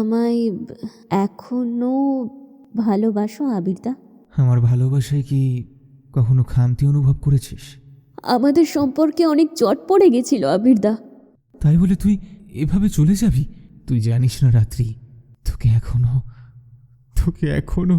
আমায় এখনও ভালোবাসো আবিরদা? আমার ভালোবাসায় কি কখনো খামতি অনুভব করেছিস? আমাদের সম্পর্কে অনেক চট পড়ে গেছিল আবিরদা। তাই বলে তুই এভাবে চলে যাবি? তুই জানিস না রাত্রি তোকে এখনও তোকে এখনও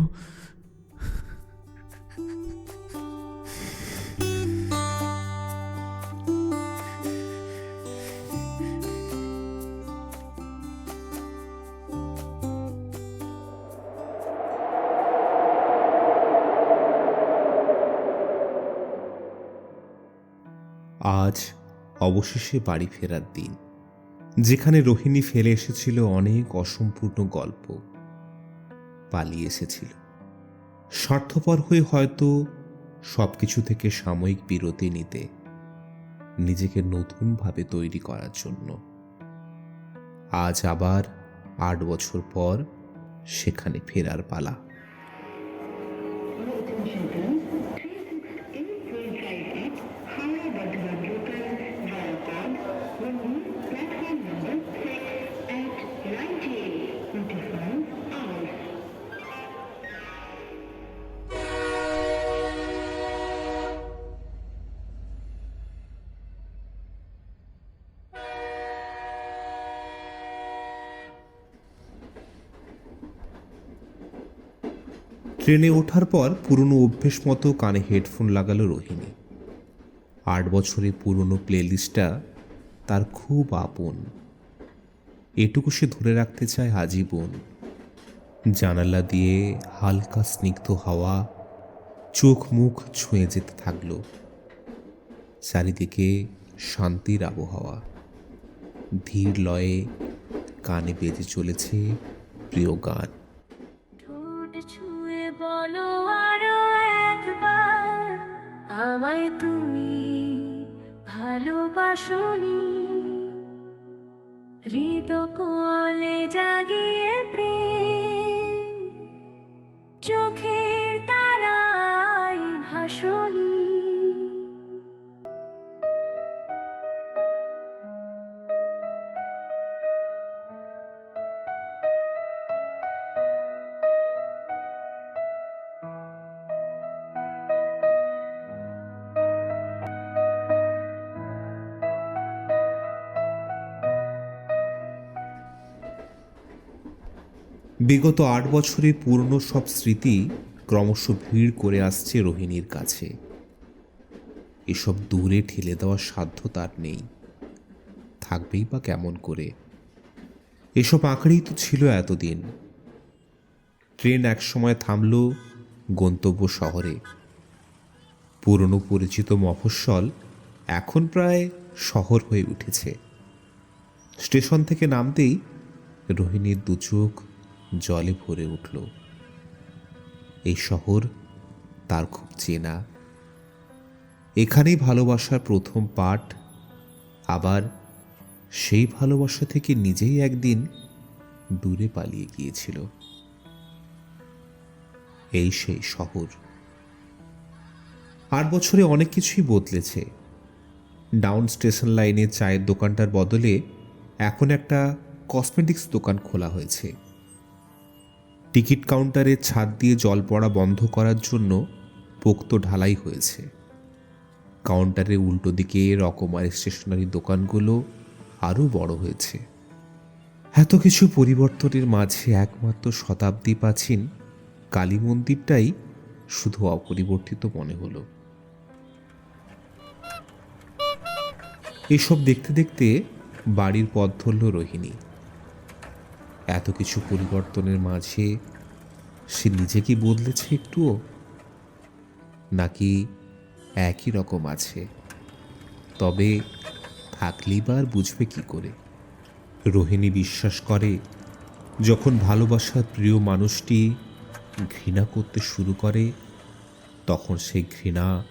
অবশেষে বাড়ি ফেরার দিন। যেখানে রোহিণী ফেলে এসেছিল অনেক অসম্পূর্ণ গল্প। পালিয়ে এসেছিল। স্বার্থপর হয়ে হয়তো সবকিছু থেকে সাময়িক বিরতি নিতে, নিজেকে নতুনভাবে তৈরি করার জন্য। আজ আবার আট বছর পর সেখানে ফেরার পালা। ট্রেনে ওঠার পর পুরনো অভ্যেস মতো কানে হেডফোন লাগালো রোহিণী। আট বছরের পুরনো প্লেলিস্টটা তার খুব আপন। এটুকু সে ধরে রাখতে চায় আজীবন। জানালা দিয়ে হালকা স্নিগ্ধ হাওয়া চোখ মুখ ছুঁয়ে যেতে থাকল। চারিদিকে শান্তির আবহাওয়া। ধীর লয়ে কানে বেজে চলেছে প্রিয় গান। ভালোবাসনি হৃদ বিগত আট বছরের পুরনো সব স্মৃতি ক্রমশ ভিড় করে আসছে রোহিণীর কাছে। এসব দূরে ঠেলে দেওয়ার সাধ্য তার নেই। থাকবেই বা কেমন করে? এসব আঁকড়েই তো ছিল এতদিন। ট্রেন একসময় থামল গন্তব্য শহরে। পুরনো পরিচিত মফস্বল এখন প্রায় শহর হয়ে উঠেছে। স্টেশন থেকে নামতেই রোহিণীর দু চোখ জলে ভরে উঠল। এই শহর তার খুব চেনা। এখানেই ভালোবাসার প্রথম পাঠ। আবার সেই ভালোবাসা থেকে নিজেই একদিন দূরে পালিয়ে গিয়েছিল। এই সেই শহর। আট বছরে অনেক কিছুই বদলেছে। ডাউন স্টেশন লাইনে চায়ের দোকানটার বদলে এখন একটা কসমেটিক্স দোকান খোলা হয়েছে। টিকিট কাউন্টারে ছাদ দিয়ে জল পড়া বন্ধ করার জন্য পোক্ত ঢালাই হয়েছে। কাউন্টারের উল্টো দিকে রকমার স্টেশনারি দোকানগুলো আরও বড় হয়েছে। এত কিছু পরিবর্তনের মাঝে একমাত্র শতাব্দী প্রাচীন কালী মন্দিরটাই শুধু অপরিবর্তিত মনে হলো। এসব দেখতে দেখতে বাড়ির পথ ধরল রোহিণী। এত কিছু পরিবর্তনের মাঝে সে নিজে কি বদলেছে একটুও? নাকি একই রকম আছে? তবে থাকলেই বা আর বুঝবে কি করে? রোহিণী বিশ্বাস করে, যখন ভালোবাসার প্রিয় মানুষটি ঘৃণা করতে শুরু করে, তখন সেই ঘৃণা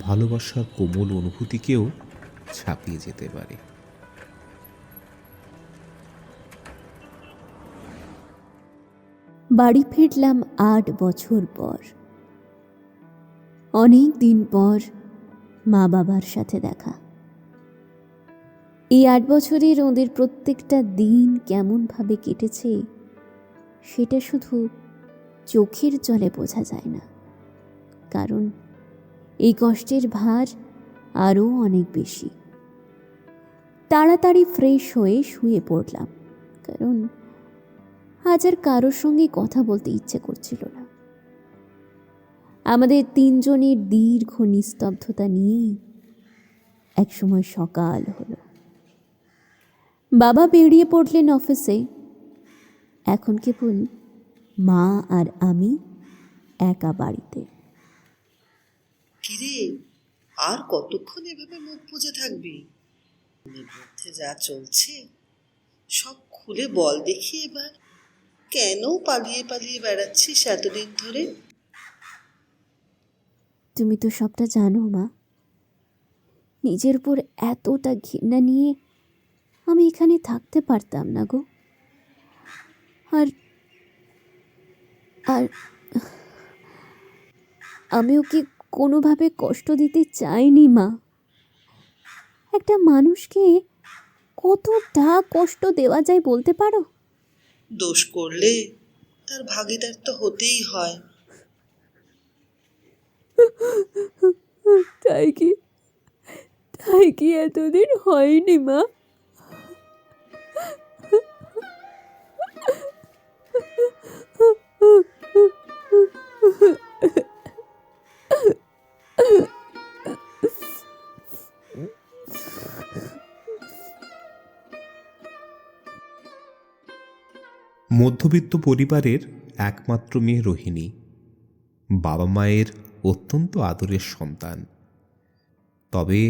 ভালোবাসার কোমল অনুভূতিকেও ছাপিয়ে যেতে পারে। বাড়ি ফিরলাম আট বছর পর। অনেক দিন পর মা বাবার সাথে দেখা। এই আট বছরের ওদের প্রত্যেকটা দিন কেমনভাবে কেটেছে, সেটা শুধু চোখের জলে বোঝা যায় না। কারণ এই কষ্টের ভার আরও অনেক বেশি। তাড়াতাড়ি ফ্রেশ হয়ে শুয়ে পড়লাম, কারণ আজ আর কারোর সঙ্গে কথা বলতে ইচ্ছে করছিল না। আমাদের তিনজনের দীর্ঘ নিস্তব্ধতা নিয়েই একসময় সকাল হলো। বাবা বেরিয়ে পড়লেন অফিসে। এখন কেবল মা আর আমি একা বাড়িতে। কিরে, আর কতক্ষণ এভাবে মুখ বুজে থাকবি? মধ্যে যা চলছে, সব খুলে বল দেখি এবার। কেন পালিয়ে পালিয়ে বেড়াচ্ছিস এতদিন ধরে? তুমি তো সবটা জানো, মা। নিজের উপর এতটা ঘৃণা নিয়ে আমি এখানে থাকতে পারতাম না গো। আর আর আমি ওকে কোনোভাবে কষ্ট দিতে চাইনি, মা? একটা মানুষকে কতটা কষ্ট দেওয়া যায় বলতে পারো? দোষ করলে তার ভাগিদার তো হতেই হয়। তাই কি? তাই কি এতদিন হয়নি মা? মধ্যবিত্ত পরিবারের একমাত্র মেয়ে রোহিণী, বাবা মায়ের অত্যন্ত আদরের সন্তান। তবে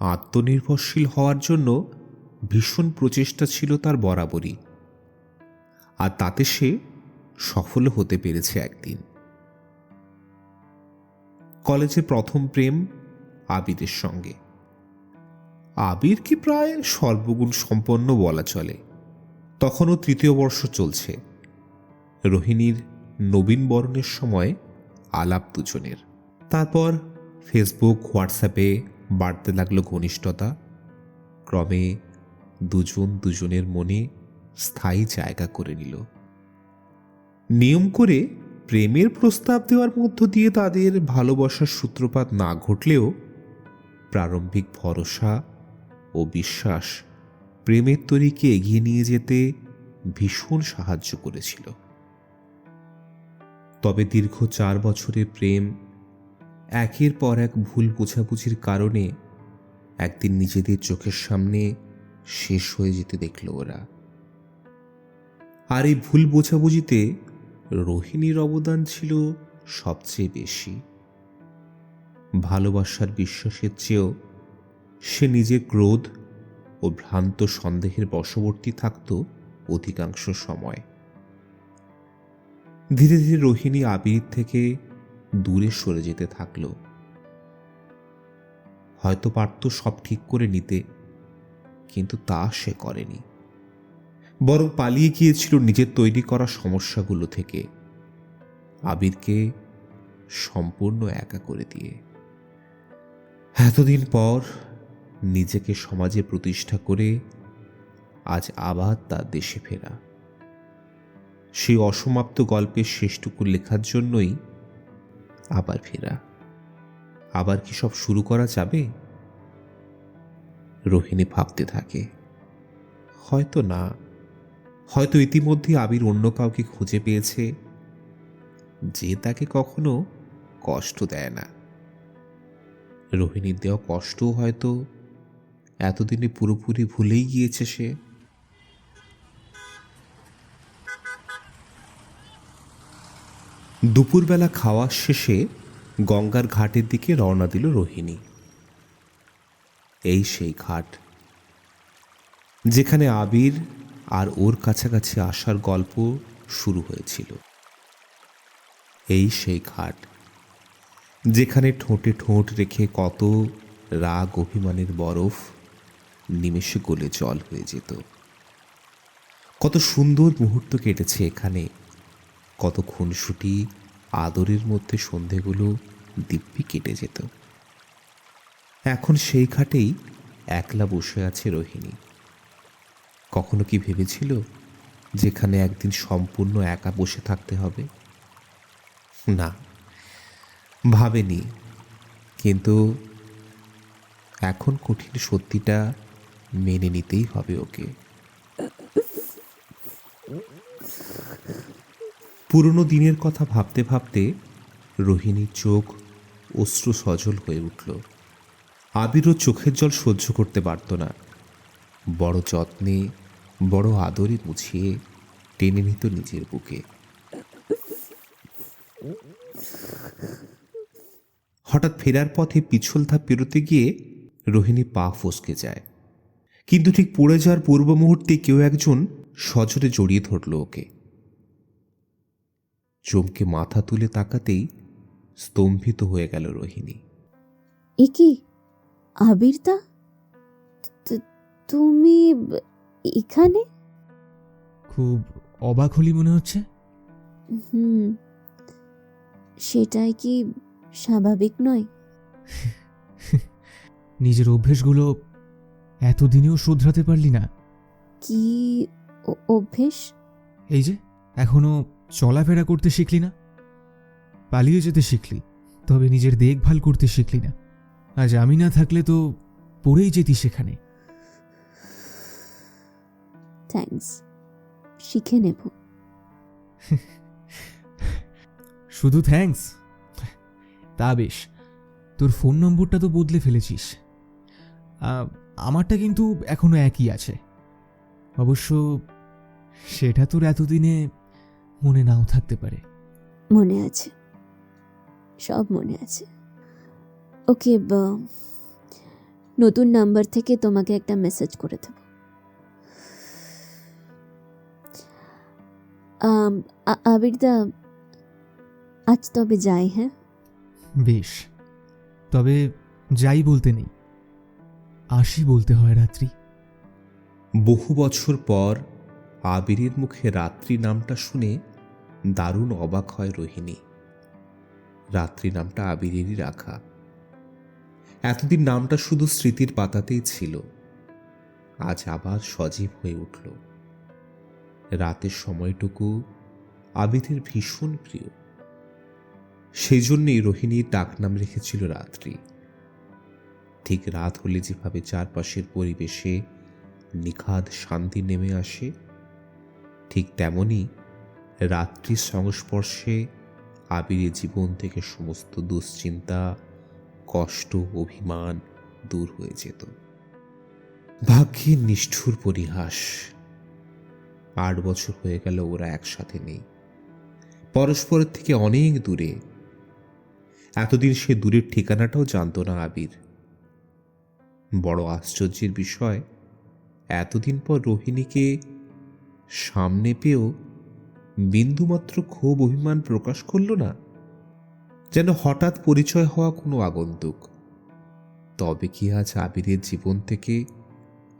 আত্মনির্ভরশীল হওয়ার জন্য ভীষণ প্রচেষ্টা ছিল তার বরাবরই, আর তাতে সে সফল হতে পেরেছে একদিন। কলেজে প্রথম প্রেম আবিরের সঙ্গে। আবির কি প্রায় সর্বগুণ সম্পন্ন বলা চলে। তখনও তৃতীয় বর্ষ চলছে। রোহিণীর নবীন বরণের সময় আলাপ দুজনের। তারপর ফেসবুক হোয়াটসঅ্যাপে বাড়তে লাগল ঘনিষ্ঠতা। ক্রমে দুজন দুজনের মনে স্থায়ী জায়গা করে নিল। নিয়ম করে প্রেমের প্রস্তাব দেওয়ার মধ্য দিয়ে তাদের ভালোবাসার সূত্রপাত না ঘটলেও প্রারম্ভিক ভরসা ও বিশ্বাস প্রেমের তরীকে এগিয়ে নিয়ে যেতে ভীষণ সাহায্য করেছিল। তবে দীর্ঘ চার বছরের প্রেম একের পর এক ভুল বোঝাবুঝির কারণে একদিন নিজেদের চোখের সামনে শেষ হয়ে যেতে দেখল ওরা। আর এই ভুল বোঝাবুঝিতে রোহিণীর অবদান ছিল সবচেয়ে বেশি। ভালোবাসার বিশ্বাসের চেয়েও সে নিজের ক্রোধ ও ভ্রান্ত সন্দেহের বশবর্তী থাকত অধিকাংশ সময়। ধীরে ধীরে রোহিণী আবির থেকে দূরে সরে যেতে থাকল। হয়তো পারত সব ঠিক করে নিতে, কিন্তু তা সে করেনি। বরং পালিয়ে গিয়েছিল নিজের তৈরি করা সমস্যাগুলো থেকে। আবিরকে সম্পূর্ণ একা করে দিয়ে। এতদিন পর নিজেকে সমাজে প্রতিষ্ঠা করে আজ আবার তার দেশে ফেরা। সেই অসমাপ্ত গল্পের শেষটুকু লেখার জন্যই আবার ফেরা। আবার কি সব শুরু করা যাবে? রোহিণী ভাবতে থাকে। হয়তো না। হয়তো ইতিমধ্যে আবির অন্য কাউকে খুঁজে পেয়েছে। যে তাকে কখনো কষ্ট দেয় না। রোহিণীর দেওয়া কষ্টও হয়তো এতদিনে পুরোপুরি ভুলেই গিয়েছে সে। দুপুরবেলা খাওয়া শেষে গঙ্গার ঘাটের দিকে রওনা দিল রোহিণী। এই সেই ঘাট, যেখানে আবির আর ওর কাছাকাছি আসার গল্প শুরু হয়েছিল। এই সেই ঘাট, যেখানে ঠোঁটে ঠোঁট রেখে কত রাগ, অভিমানের বরফ নিমেষে গলে জল হয়ে যেত। কত সুন্দর মুহূর্ত কেটেছে এখানে। কত খুনসুটি, আদরের মধ্যে সন্ধেগুলো দিব্যি কেটে যেত। এখন সেই ঘাটেই একলা বসে আছে রোহিণী। কখনো কি ভেবেছিল যেখানে একদিন সম্পূর্ণ একা বসে থাকতে হবে? না, ভাবেনি। কিন্তু এখন কঠিন সত্যিটা মেনে নিতেই হবে ওকে। পুরনো দিনের কথা ভাবতে ভাবতে রোহিণীর চোখ অশ্রু সজল হয়ে উঠল। আবিরও চোখের জল সহ্য করতে পারত না। বড় যত্নে, বড় আদরে মুছিয়ে টেনে নিত নিজের বুকে। হঠাৎ ফেরার পথে পিছল ধাপ পেরোতে গিয়ে রোহিণী পা ফসকে যায়। কিন্তু ঠিক পড়ে যাওয়ার পূর্ব মুহূর্তে কেউ একজন সজোরে জড়িয়ে ধরল ওকে। চমকে মাথা তুলে তাকাতেই স্তম্ভিত হয়ে গেল রোহিণী। এ কি? আবিরদা? তু- তুমি এখানে? খুব অবাক হলি মনে হচ্ছে? হুম। সেটাই কি স্বাভাবিক নয়? নিজের অভ্যেসগুলো এতদিনেও শোধরাতে পারলি না। কি অভ্যেস? এই যে এখনও চলাফেরা করতে শিখলি না? পালিয়ে যেতে শিখলি তবে নিজের দেখভাল করতে শিখলি না। আজ আমি না থাকলে তো পড়েই যেতি সেখানে। থ্যাঙ্কস শিখে নেব। শুধু থ্যাঙ্কস তা বেশ। তোর ফোন নম্বরটা তো বদলে ফেলেছিস। আমারটা কিন্তু এখনও একই আছে। অবশ্য সেটা তোর এতদিনে মনে নাও থাকতে পারে। মনে আছে। সব মনে আছে। ওকে ব- নতুন নাম্বার থেকে তোমাকে একটা মেসেজ করে দেব। আবিরদা আজ তবে যাই হ্যাঁ? বেশ। তবে যাই বলতে নেই। আসি বলতে হয় রাত্রি। বহু বছর পর আবিরের মুখে রাত্রি নামটা শুনে দারুণ অবাক হয় রোহিণী। রাত্রি নামটা আবিরেরই রাখা। এতদিন নামটা শুধু স্মৃতির পাতাতেই ছিল। আজ আবার সজীব হয়ে উঠল। রাতের সময়টুকু আবিরের ভীষণ প্রিয়। সেই জন্যেই রোহিণীর ডাকনাম রেখেছিল রাত্রি। ঠিক রাত হলে যেভাবে চারপাশের পরিবেশে নিখাদ শান্তি নেমে আসে, ঠিক তেমনি রাত্রির সংস্পর্শে আবিরের জীবন থেকে সমস্ত দুশ্চিন্তা, কষ্ট, অভিমান দূর হয়ে যেত। ভাগ্যের নিষ্ঠুর পরিহাস। আট বছর হয়ে গেল, ওরা একসাথে নেই। পরস্পরের থেকে অনেক দূরে। এতদিন সে দূরের ঠিকানাটাও জানতো না আবির। বড় আশ্চর্যের বিষয়, এতদিন পর রোহিণীকে সামনে পেয়েও বিন্দুমাত্র ক্ষোভ, অভিমান প্রকাশ করল না, যেন হঠাৎ পরিচয় হওয়া কোনো আগন্তুক। তবে কি আজ আবিরের জীবন থেকে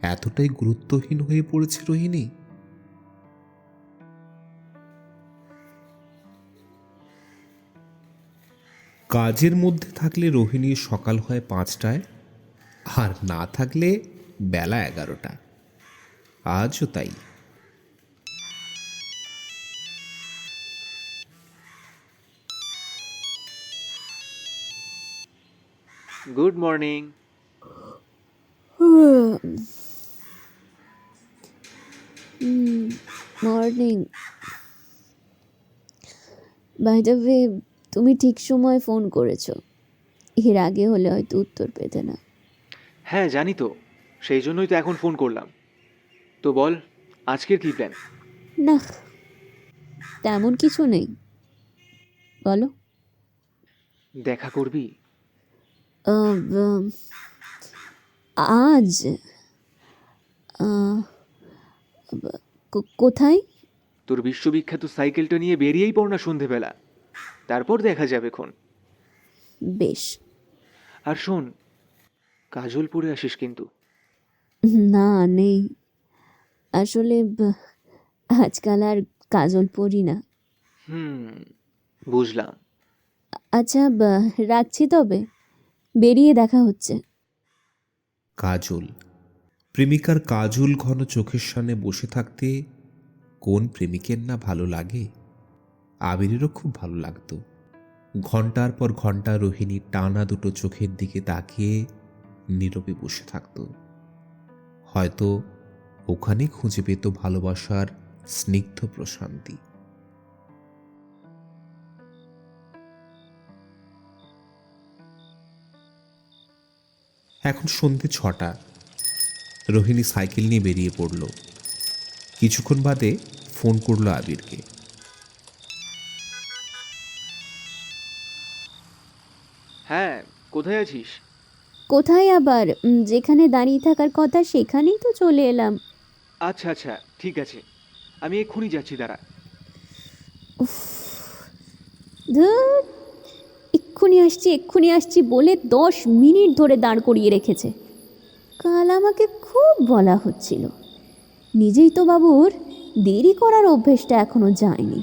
এতটাই গুরুত্বহীন হয়ে পড়েছে রোহিণী? কাজের মধ্যে থাকলে রোহিণীর সকাল হয় পাঁচটায় আর না থাকলে বেলা এগারোটা। আজও তাই। Good morning. Morning. By the way তুমি ঠিক সময় ফোন করেছ। এর আগে হলে হয়তো উত্তর পেতে না। হ্যাঁ জানি তো। সেই জন্যই তো এখন ফোন করলাম। তো বল আজকের কি প্ল্যান না তেমন কিছু নেই। বলো। দেখা করবি? আহ, উম, আজ? আহ, কো- কোথায়? তোর বিশ্ববিখ্যাত সাইকেলটা নিয়ে বেরিয়েই পড় না সন্ধেবেলা। তারপর দেখা যাবে খন বেশ। আর শোন কাজল পরে আসিস কিন্তু। না নেই। আসলে ব- আজকাল আর কাজল পরি না। হুম বুঝলাম। আচ্ছা ব- রাখছি তবে। বেরিয়ে দেখা হচ্ছে। কাজল প্রেমিকার কাজল ঘন চোখের সামনে বসে থাকতে কোন প্রেমিকের না ভালো লাগে? আবিরেরও খুব ভালো লাগতো। ঘণ্টার পর ঘণ্টা রোহিণীর টানা দুটো চোখের দিকে তাকিয়ে নীরবে বসে থাকতো। হয়তো ওখানে খুঁজে পেত ভালোবাসার স্নিগ্ধ প্রশান্তি। এখন সন্ধে ছটা। রোহিণী সাইকেল নিয়ে বেরিয়ে পড়ল। কিছুক্ষণ বাদে ফোন করল আবিরকে। হ্যাঁ কোথায় আছিস? কোথায় আবার? উম, যেখানে দাঁড়িয়ে থাকার কথা সেখানেই তো চলে এলাম। আচ্ছা আচ্ছা ঠিক আছে। আমি এক্ষুনি যাচ্ছি দাঁড়া। ধুর। এক্ষুনি আসছি এক্ষুনি আসছি বলে দশ মিনিট ধরে দাঁড় করিয়ে রেখেছে। কাল আমাকে খুব বলা হচ্ছিল। নিজেই তো বাবুর দেরি করার অভ্যেসটা এখনও যায়নি।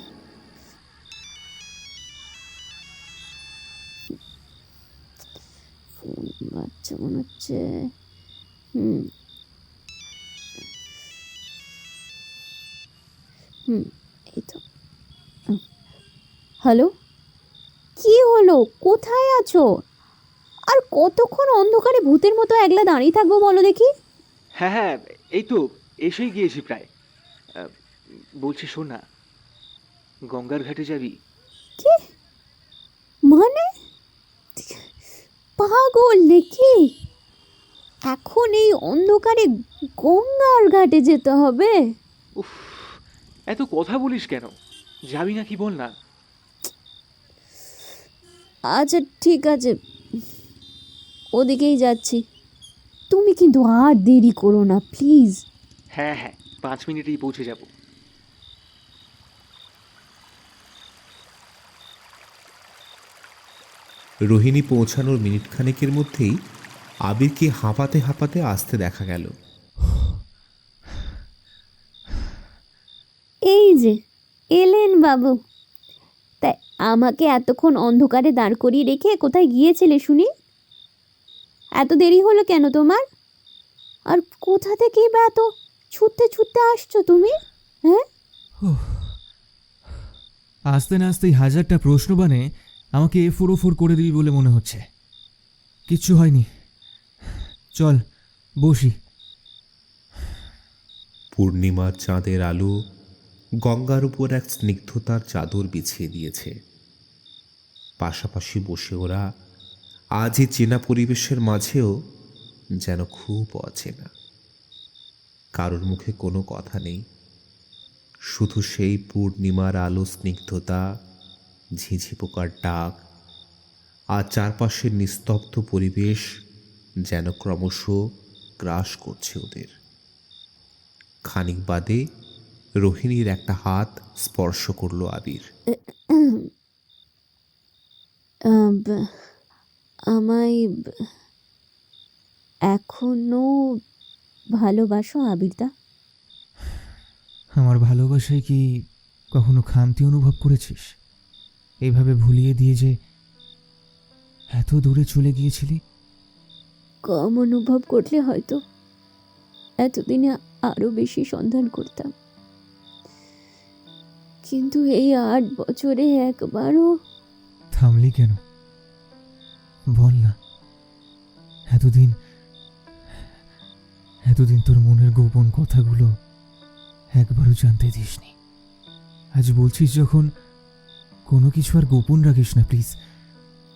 বাচ্চা মনে হচ্ছে হুম। হুম এই তো। হ্যালো? কি হলো? কোথায় আছো? আর কতক্ষণ অন্ধকারে ভূতের মতো একলা দাঁড়িয়ে থাকব বলো দেখি। হ্যাঁ হ্যাঁ এই তো এসেই গিয়েছি প্রায়। বলছি শোন না গঙ্গার ঘাটে যাবি? কি? মানে? পাগল নাকি? এখন এই অন্ধকারে গঙ্গার ঘাটে যেতে হবে। উফ এত কথা বলিস কেন? যাবি না কি বল না? আচ্ছা ঠিক আছে। ওদিকেই যাচ্ছি। তুমি কিন্তু আর দেরি করো না প্লিজ। হ্যাঁ হ্যাঁ পাঁচ মিনিটেই পৌঁছে যাব। রোহিণী পৌঁছানোর মিনিট খানেকের মধ্যেই আবিরকে হাঁপাতে হাঁপাতে আসতে দেখা গেল। এই যে এলেন বাবু। তাই আমাকে এতক্ষণ অন্ধকারে দাঁড় করিয়ে রেখে কোথায় গিয়েছিলে শুনি? এত দেরি হলো কেন তোমার? আর কোথা থেকে বা এত ছুটতে ছুটতে আসছো তুমি? হ্যাঁ? আসতে না আসতেই হাজারটা প্রশ্ন বানে আমাকে এ ফোর করে দিবি বলে মনে হচ্ছে। কিচ্ছু হয়নি। চল, বসি। পূর্ণিমার চাঁদের আলো গঙ্গার উপর এক স্নিগ্ধতার চাদর বিছিয়ে দিয়েছে। পাশাপাশি বসে ওরা আজ এই চেনা পরিবেশের মাঝেও যেন খুব অচেনা। কারোর মুখে কোনো কথা নেই। শুধু সেই পূর্ণিমার আলো স্নিগ্ধতা ঝিঝি পোকার ডাক আর চারপাশের নিস্তব্ধ পরিবেশ যেন ক্রমশ গ্রাস করছে ওদের। খানিক বাদে রোহিণীর একটা হাত স্পর্শ করল আবির। আমায় এখনও ভালোবাসো আবিরদা? আমার ভালোবাসায় কি কখনো খামতি অনুভব করেছিস? এইভাবে ভুলিয়ে দিয়ে যে এত দূরে চলে গিয়েছিলি? কম অনুভব করলে হয়তো এতদিনে আরও বেশি সন্ধান করতাম। কিন্তু এই আট বছরে একবারও থামলি কেন? বল না। এতদিন এতদিন তোর মনের গোপন কথাগুলো একবারও জানতে দিসনি। আজ বলছিস যখন কোনো কিছু আর গোপন রাখিস না, প্লিজ।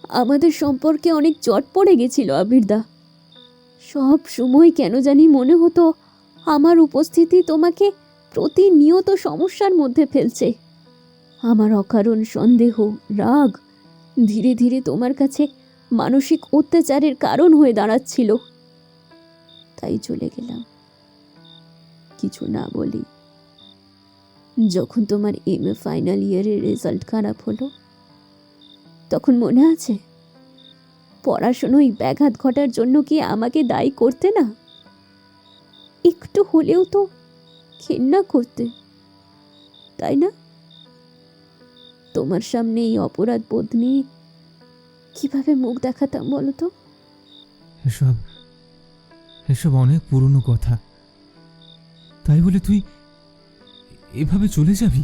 আমাদের সম্পর্কে অনেক চট পড়ে গেছিল, আবিরদা। সব সময় কেন জানি মনে হতো আমার উপস্থিতি তোমাকে প্রতিনিয়ত সমস্যার মধ্যে ফেলছে। আমার অকারণ সন্দেহ, রাগ ধীরে ধীরে তোমার কাছে মানসিক অত্যাচারের কারণ হয়ে দাঁড়াচ্ছিল। তাই চলে গেলাম। কিছু না বলি। যখন তোমার এম এ ফাইনাল ইয়ারের রেজাল্ট খারাপ হলো, তখন মনে আছে? পড়াশুনোয় ব্যাঘাত ঘটার জন্য কি আমাকে দায়ী করতে না? একটু হলেও তো ঘেন্না করতে, তাই না? তোমার সামনে এই অপরাধ বোধ নিয়ে কীভাবে মুখ দেখাতাম বলো তো? এসব এসব অনেক পুরনো কথা। তাই বলে তুই এভাবে চলে যাবি?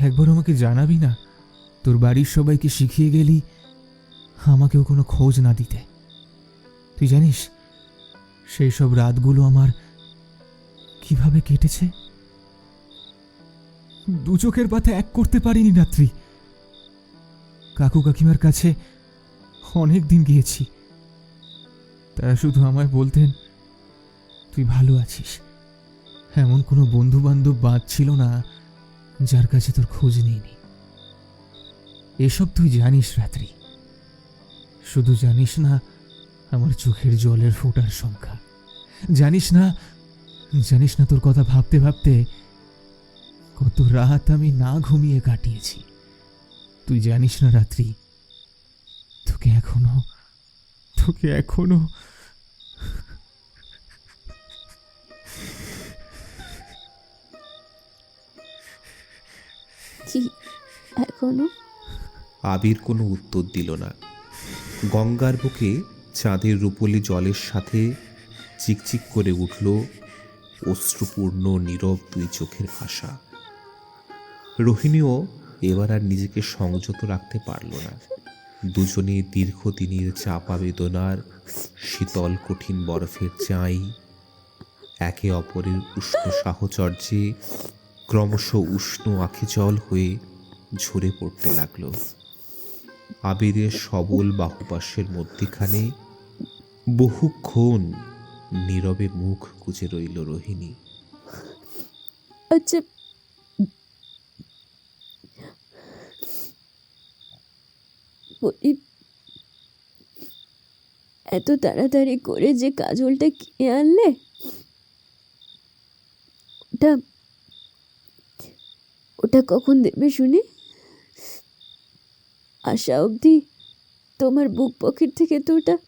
একবার আমাকে জানাবি না, তোর বাড়ির সবাইকে শিখিয়ে গেলি, আমাকেও কোনো খোঁজ না দিতে। তুই জানিস, সেই সব রাতগুলো আমার কীভাবে কেটেছে? দু চোখের পাতা এক করতে পারিনি, রাত্রি। কাকু কাকিমার কাছে অনেক দিন গিয়েছি। তারা শুধু আমায় বলতেন, তুই ভালো আছিস। এমন কোনো বন্ধু বান্ধব বাদ ছিল না যার কাছে তোর খোঁজ নেইনি। এসব তুই জানিস, রাত্রি। শুধু জানিস না, আমার চোখের জলের ফোটার সংখ্যা। জানিস না জানিস না তোর কথা ভাবতে ভাবতে কত রাত আমি না ঘুমিয়ে কাটিয়েছি। তুই জানিস না, রাত্রি, তোকে এখনও তোকে এখনও এখনও? আবির কোনো উত্তর দিল না। গঙ্গার বুকে চাঁদের রূপলি জলের সাথে চিকচিক করে উঠল অশ্রুপূর্ণ নীরব দুই চোখের ভাষা। রোহিণীও এবার আর নিজেকে সংযত রাখতে পারল না। দুজনে দীর্ঘদিনের চাপা বেদনার শীতল কঠিন বরফের চাই, একে অপরের উষ্ণ সাহচর্যে ক্রমশ উষ্ণ আখি জল হয়ে ঝরে পড়তে লাগল। আবিরের সবল বাহুপাশের মধ্যিখানে বহুক্ষণ নীরবে মুখ গুজে রইল রোহিণী। আচ্ছা এত তাড়াতাড়ি করে যে কাজলটা কিনে আনলে? ওটা ওটা কখন দেবে শুনি? আশা অবধি তোমার বুক পকেট থেকে তো ওটা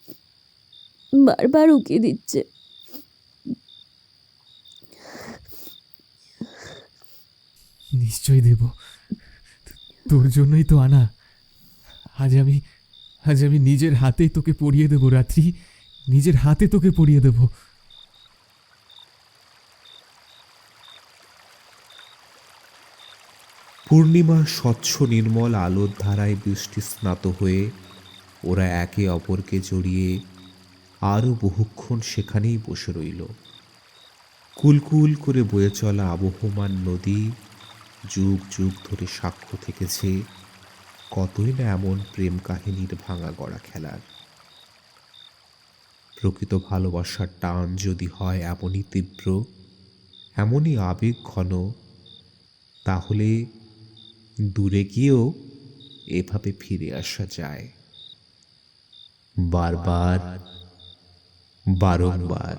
বারবার উকিয়ে দিচ্ছে। নিশ্চয়ই দেব। তোর জন্যই তো আনা। আজ আমি আজ আমি নিজের হাতে তোকে পড়িয়ে দেবো, রাত্রি। নিজের হাতে তোকে পড়িয়ে দেবো। পূর্ণিমার স্বচ্ছ নির্মল আলোর ধারায় বৃষ্টি স্নাত হয়ে ওরা একে অপরকে জড়িয়ে আরও বহুক্ষণ সেখানেই বসে রইল। কুলকুল করে বয়ে চলা আবহমান নদী যুগ যুগ ধরে সাক্ষ্য থেকেছে কতই না এমন প্রেম কাহিনীর ভাঙা গড়া খেলার। প্রকৃত ভালোবাসার টান যদি হয় এমনই তীব্র, এমনই আবেগ ঘন, তাহলে দূরে গিয়েও এভাবে ফিরে আসা যায়। বারবার, বারংবার।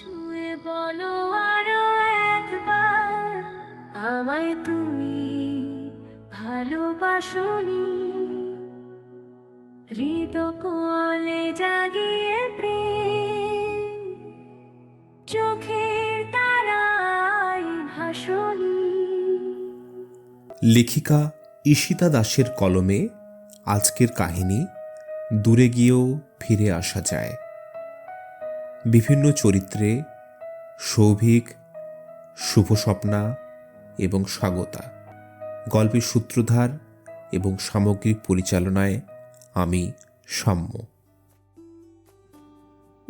ছুঁয়ে বলো আরও একবার, আমায় তুমি ভালোবাসনি। হৃদ কোলে জাগিয়ে প্রেম চোখের লেখিকা ঈশিতা দাসের কলমে আজকের কাহিনী, দূরে গিয়েও ফিরে আসা যায়। বিভিন্ন চরিত্রে সৌভিক, শুভস্বপ্না এবং স্বাগতা। গল্পের সূত্রধার এবং সামগ্রিক পরিচালনায় আমি সাম্য।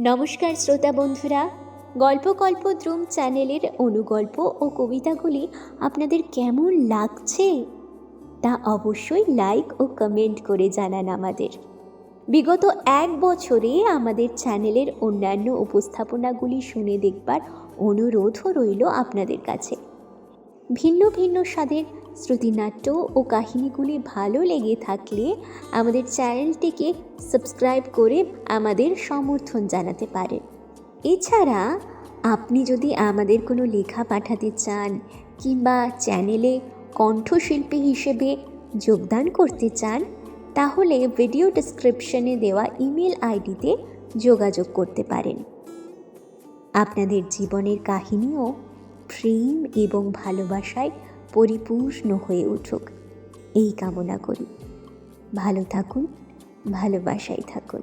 নমস্কার শ্রোতা বন্ধুরা গল্প কল্প দ্রুম চ্যানেলের অনুগল্প ও কবিতাগুলি আপনাদের কেমন লাগছে? তা অবশ্যই লাইক ও কমেন্ট করে জানান আমাদের। বিগত এক বছরে আমাদের চ্যানেলের অন্যান্য উপস্থাপনাগুলি শুনে দেখবার অনুরোধও রইল আপনাদের কাছে। ভিন্ন ভিন্ন স্বাদের শ্রুতিনাট্য ও কাহিনীগুলি ভালো লেগে থাকলে আমাদের চ্যানেলটিকে সাবস্ক্রাইব করে আমাদের সমর্থন জানাতে পারেন। এছাড়া আপনি যদি আমাদের কোনো লেখা পাঠাতে চান কিংবা চ্যানেলে কণ্ঠশিল্পী হিসেবে যোগদান করতে চান, তাহলে ভিডিও ডেসক্রিপশনে দেওয়া ইমেল আইডিতে যোগাযোগ করতে পারেন। আপনাদের জীবনের কাহিনীও প্রেম এবং ভালোবাসায় পরিপূর্ণ হয়ে উঠুক। এই কামনা করি। ভালো থাকুন, ভালোবাসায় থাকুন।